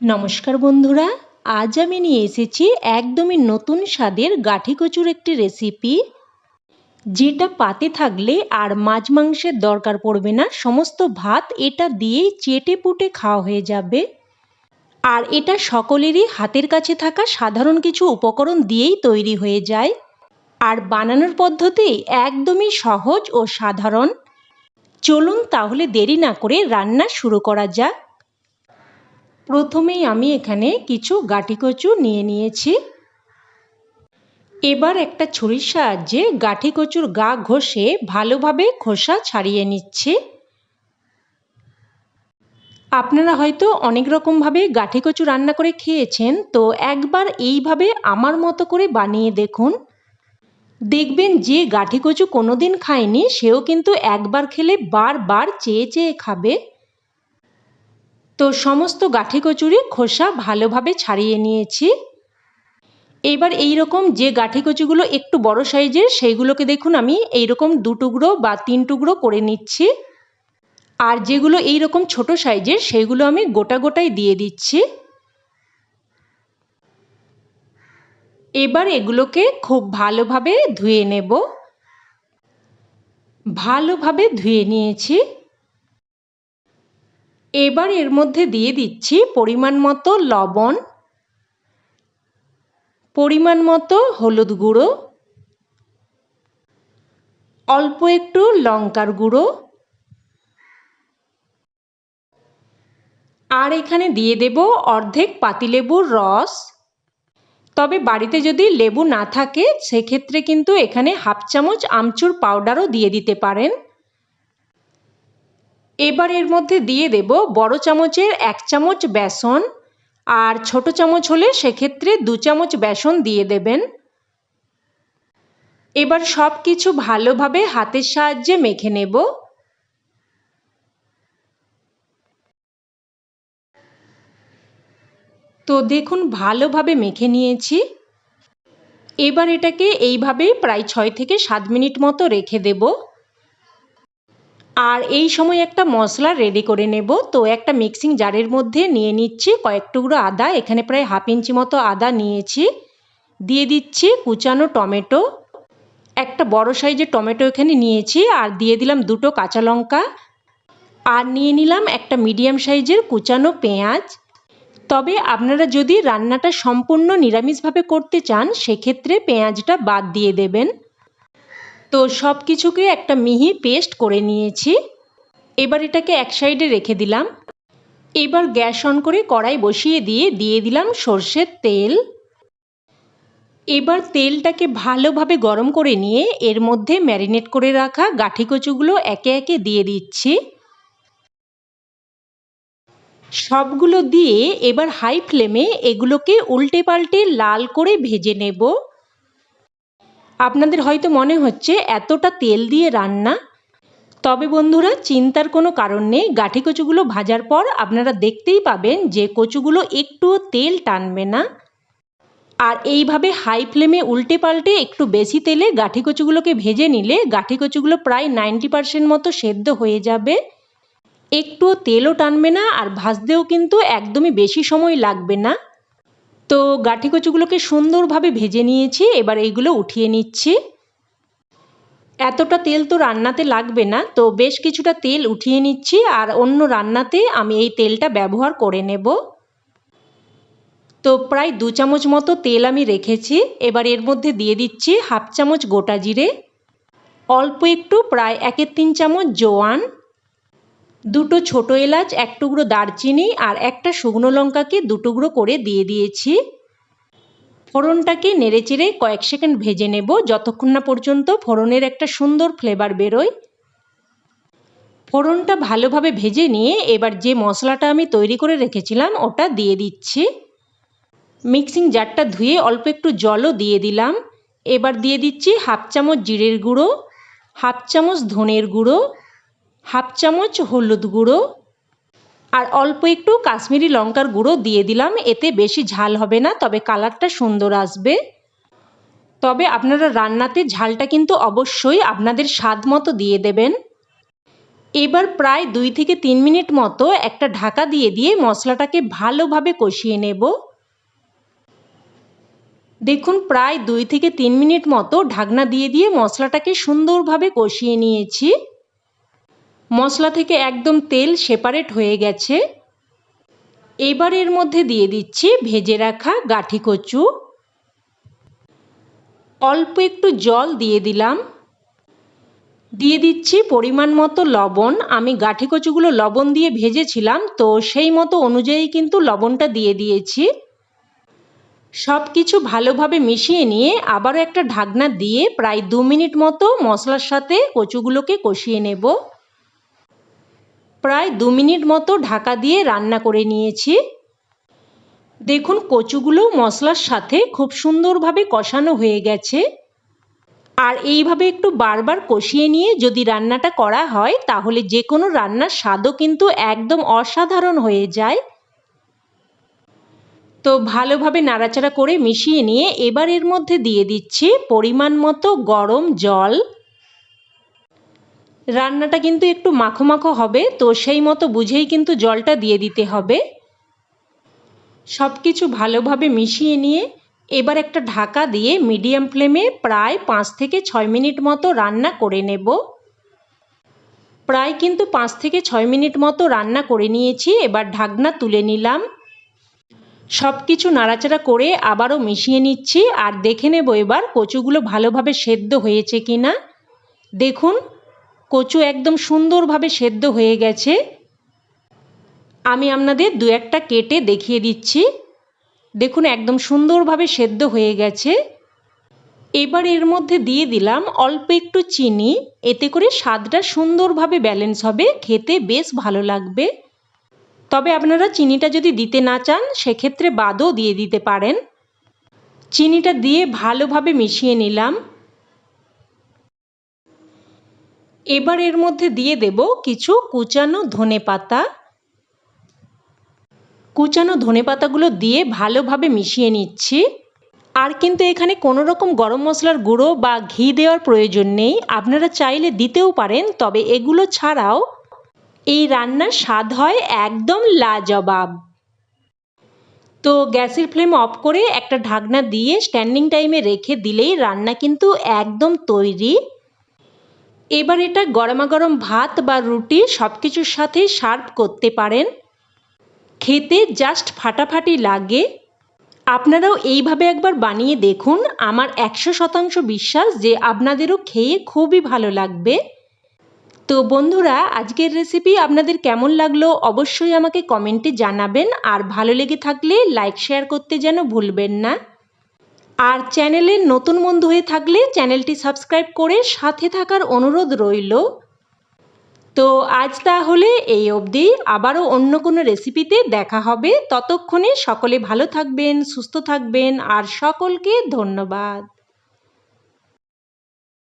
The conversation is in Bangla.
নমস্কার বন্ধুরা, আজ আমি নিয়ে এসেছি একদমই নতুন স্বাদের গাঠি কচুর একটি রেসিপি যেটা পাতে থাকলে আর মাছ মাংসের দরকার পড়বে না, সমস্ত ভাত এটা দিয়েই চেটে পুটে খাওয়া হয়ে যাবে। আর এটা সকলেরই হাতের কাছে থাকা সাধারণ কিছু উপকরণ দিয়েই তৈরি হয়ে যায়। আর বানানোর পদ্ধতি একদমই সহজ ও সাধারণ। চলুন তাহলে দেরি না করে রান্না শুরু করা যাক। প্রথমেই আমি এখানে কিছু গাটি কচু নিয়ে নিয়েছি। এবার একটা ছুরির সাহায্যে গাঠি কচুর গা ঘষে ভালোভাবে খোসা ছাড়িয়ে নিচ্ছি। আপনারা হয়তো অনেক রকমভাবে গাঠি কচু রান্না করে খেয়েছেন, তো একবার এইভাবে আমার মতো করে বানিয়ে দেখুন। দেখবেন যে গাঠি কচু কোনোদিন খায়নি, সেও কিন্তু একবার খেলে বারবার চেয়ে চেয়ে খাবে। তো সমস্ত গাঠি কচুরি খোসা ভালোভাবে ছাড়িয়ে নিয়েছি। এবার এই রকম যে গাঠি কচুগুলো একটু বড় সাইজের, সেইগুলোকে দেখুন আমি এই রকম দু টুকরো বা তিন টুকরো করে নিচ্ছি। আর যেগুলো এই রকম ছোট সাইজের, সেইগুলো আমি গোটা গোটাই দিয়ে দিচ্ছি। এবার এগুলোকে খুব ভালোভাবে ধুয়ে নেব। ভালোভাবে ধুয়ে নিয়েছি। এবার এর মধ্যে দিয়ে দিচ্ছি পরিমাণ মতো লবণ, পরিমাণ মতো হলুদ গুঁড়ো, অল্প একটু লঙ্কার গুঁড়ো আর এখানে দিয়ে দেব অর্ধেক পাতিলেবুর রস। তবে বাড়িতে যদি লেবু না থাকে, সেক্ষেত্রে কিন্তু এখানে হাফ চামচ আমচুর পাউডারও দিয়ে দিতে পারেন। এবার এর মধ্যে দিয়ে দেব বড় চামচের এক চামচ বেসন আর ছোট চামচ হলে সেক্ষেত্রে দু চামচ বেসন দিয়ে দেবেন। এবার সব কিছু ভালোভাবে হাতের সাহায্যে মেখে নেব। তো দেখুন ভালোভাবে মেখে নিয়েছি। এবার এটাকে এইভাবে প্রায় ছয় থেকে সাত মিনিট মতো রেখে দেবো। আর এই সময় একটা মশলা রেডি করে নেব। তো একটা মিক্সিং জারের মধ্যে নিয়ে নিচ্ছি। কয়েক টুকরো আদা, এখানে প্রায় হাফ ইঞ্চি মতো আদা নিয়েছি। দিয়ে দিচ্ছি কুচানো টমেটো। একটা বড় সাইজের টমেটো এখানে নিয়েছি আর দিয়ে দিলাম দুটো কাঁচা লঙ্কা। আর নিয়ে নিলাম একটা মিডিয়াম সাইজের কুচানো পেঁয়াজ। তবে আপনারা যদি রান্নাটা সম্পূর্ণ নিরামিষভাবে করতে চান, সেক্ষেত্রে পেঁয়াজটা বাদ দিয়ে দেবেন। তো সব কিছুকে একটা মিহি পেস্ট করে নিয়েছি। এবার এটাকে এক সাইডে রেখে দিলাম। এবার গ্যাস অন করে কড়াই বসিয়ে দিয়ে দিয়ে দিলাম সর্ষের তেল। এবার তেলটাকে ভালোভাবে গরম করে নিয়ে এর মধ্যে ম্যারিনেট করে রাখা গাঠি কচুগুলো একে একে দিয়ে দিচ্ছি। সবগুলো দিয়ে এবার হাই ফ্লেমে এগুলোকে উল্টে পাল্টে লাল করে ভেজে নেব। আপনাদের হয়তো মনে হচ্ছে এতটা তেল দিয়ে রান্না। তবে বন্ধুরা, চিন্তার কোনো কারণ নেই। গাঠি কচুগুলো ভাজার পর আপনারা দেখতেই পাবেন যে কচুগুলো একটুও তেল টানবে না। আর এইভাবে হাই ফ্লেমে উল্টে পাল্টে একটু বেশি তেলে গাঠি কচুগুলোকে ভেজে নিলে গাঠি কচুগুলো প্রায় নাইনটি পারসেন্ট মতো সেদ্ধ হয়ে যাবে। একটুও তেলও টানবে না আর ভাজতেও কিন্তু একদমই বেশি সময় লাগবে না। তো গাঠি কচুগুলোকে সুন্দরভাবে ভেজে নিয়েছি, এবার এইগুলো উঠিয়ে নিচ্ছি। এতটা তেল তো রান্নাতে লাগবে না, তো বেশ কিছুটা তেল উঠিয়ে নিচ্ছি আর অন্য রান্নাতে আমি এই তেলটা ব্যবহার করে নেব। তো প্রায় দু চামচ মতো তেল আমি রেখেছি, এবার এর মধ্যে দিয়ে দিচ্ছি হাফ চামচ গোটা জিরে, অল্প একটু প্রায় একের তিন চামচ জোয়ান দুটো ছোটো এলাচ, এক টুকরো দারচিনি আর একটা শুকনো লঙ্কাকে দু টুকরো করে দিয়ে দিয়েছি। ফোড়নটাকে নেড়েচেড়ে কয়েক সেকেন্ড ভেজে নেব, যতক্ষণ না পর্যন্ত ফোড়নের একটা সুন্দর ফ্লেভার বেরোয়। ফোড়নটা ভালোভাবে ভেজে নিয়ে এবার যে মশলাটা আমি তৈরি করে রেখেছিলাম, ওটা দিয়ে দিচ্ছি। মিক্সিং জারটা ধুয়ে অল্প একটু জলও দিয়ে দিলাম। এবার দিয়ে দিচ্ছি হাফ চামচ জিরের গুঁড়ো, হাফ চামচ ধনের গুঁড়ো হাফ চামচ হলুদ গুঁড়ো আর অল্প একটু কাশ্মীরি লঙ্কার গুঁড়ো দিয়ে দিলাম। এতে বেশি ঝাল হবে না, তবে কালারটা সুন্দর আসবে। তবে আপনারা রান্নাতে ঝালটা কিন্তু অবশ্যই আপনাদের স্বাদ মতো দিয়ে দেবেন। এবার প্রায় দুই থেকে তিন মিনিট মতো একটা ঢাকা দিয়ে দিয়ে মশলাটাকে ভালোভাবে কষিয়ে নেব। দেখুন, প্রায় দুই থেকে তিন মিনিট মতো ঢাকনা দিয়ে দিয়ে মশলাটাকে সুন্দরভাবে কষিয়ে নিয়েছি। মশলা থেকে একদম তেল সেপারেট হয়ে গেছে। এবার এর মধ্যে দিয়ে দিচ্ছি ভেজে রাখা গাঠি কচু। অল্প একটু জল দিয়ে দিলাম। দিয়ে দিচ্ছি পরিমাণ মতো লবণ। আমি গাঠি কচুগুলো লবণ দিয়ে ভেজেছিলাম, তো সেই মতো অনুযায়ী কিন্তু লবণটা দিয়ে দিয়েছি। সব কিছু ভালোভাবে মিশিয়ে নিয়ে আবারও একটা ঢাকনা দিয়ে প্রায় দু মিনিট মতো মশলার সাথে কচুগুলোকে কষিয়ে নেব। প্রায় দু মিনিট মতো ঢাকা দিয়ে রান্না করে নিয়েছি। দেখুন, কচুগুলো মশলার সাথে খুব সুন্দরভাবে কষানো হয়ে গেছে। আর এইভাবে একটু বারবার কষিয়ে নিয়ে যদি রান্নাটা করা হয়, তাহলে যে কোনো রান্নার স্বাদও কিন্তু একদম অসাধারণ হয়ে যায়। তো ভালোভাবে নাড়াচাড়া করে মিশিয়ে নিয়ে এবার এর মধ্যে দিয়ে দিচ্ছি পরিমাণ মতো গরম জল। রান্নাটা কিন্তু একটু মাখো মাখো হবে, তো সেই মতো বুঝেই কিন্তু জলটা দিয়ে দিতে হবে। সব কিছু ভালোভাবে মিশিয়ে নিয়ে এবার একটা ঢাকা দিয়ে মিডিয়াম ফ্লেমে প্রায় পাঁচ থেকে ছয় মিনিট মতো রান্না করে নেব। প্রায় কিন্তু পাঁচ থেকে ছয় মিনিট মতো রান্না করে নিয়েছি, এবার ঢাকনা তুলে নিলাম। সব কিছু নাড়াচাড়া করে আবারও মিশিয়ে নিচ্ছি, আর দেখে নেব এবার কচুগুলো ভালোভাবে সেদ্ধ হয়েছে কি না দেখুন কচু একদম সুন্দরভাবে সেদ্ধ হয়ে গেছে। আমি আপনাদের দু একটা কেটে দেখিয়ে দিচ্ছি। দেখুন, একদম সুন্দরভাবে সেদ্ধ হয়ে গেছে। এবার এর মধ্যে দিয়ে দিলাম অল্প একটু চিনি। এতে করে স্বাদটা সুন্দরভাবে ব্যালেন্স হবে। খেতে বেশ ভালো লাগবে। তবে আপনারা চিনিটা যদি দিতে না চান, সেক্ষেত্রে বাদও দিয়ে দিতে পারেন। চিনিটা দিয়ে ভালোভাবে মিশিয়ে নিলাম। এবার এর মধ্যে দিয়ে দেব কিছু কুচানো ধনে পাতা। কুচানো ধনে পাতাগুলো দিয়ে ভালোভাবে মিশিয়ে নিচ্ছি। আর কিন্তু এখানে কোনো রকম গরম মশলার গুঁড়ো বা ঘি দেওয়ার প্রয়োজন নেই। আপনারা চাইলে দিতেও পারেন, তবে এগুলো ছাড়াও এই রান্নার স্বাদ হয় একদম লাজবাব। তো গ্যাসের ফ্লেম অফ করে একটা ঢাকনা দিয়ে স্ট্যান্ডিং টাইমে রেখে দিলেই রান্না কিন্তু একদম তৈরি। এবার এটা গরমাগরম ভাত বা রুটি সব কিছুর সাথে সার্ভ করতে পারেন। খেতে জাস্ট ফাটাফাটি লাগে। আপনারাও এইভাবে একবার বানিয়ে দেখুন। আমার একশো শতাংশ বিশ্বাস যে আপনাদেরও খেয়ে খুবই ভালো লাগবে। তো বন্ধুরা, আজকের রেসিপি আপনাদের কেমন লাগল অবশ্যই আমাকে কমেন্টে জানাবেন। আর ভালো লেগে থাকলে লাইক শেয়ার করতে যেন ভুলবেন না। আর চ্যানেলের নতুন বন্ধু হয়ে থাকলে চ্যানেলটি সাবস্ক্রাইব করে সাথে থাকার অনুরোধ রইল। তো আজ তাহলে এই অবধি। আবারও অন্য কোনো রেসিপিতে দেখা হবে। ততক্ষণে সকলে ভালো থাকবেন, সুস্থ থাকবেন। আর সকলকে ধন্যবাদ।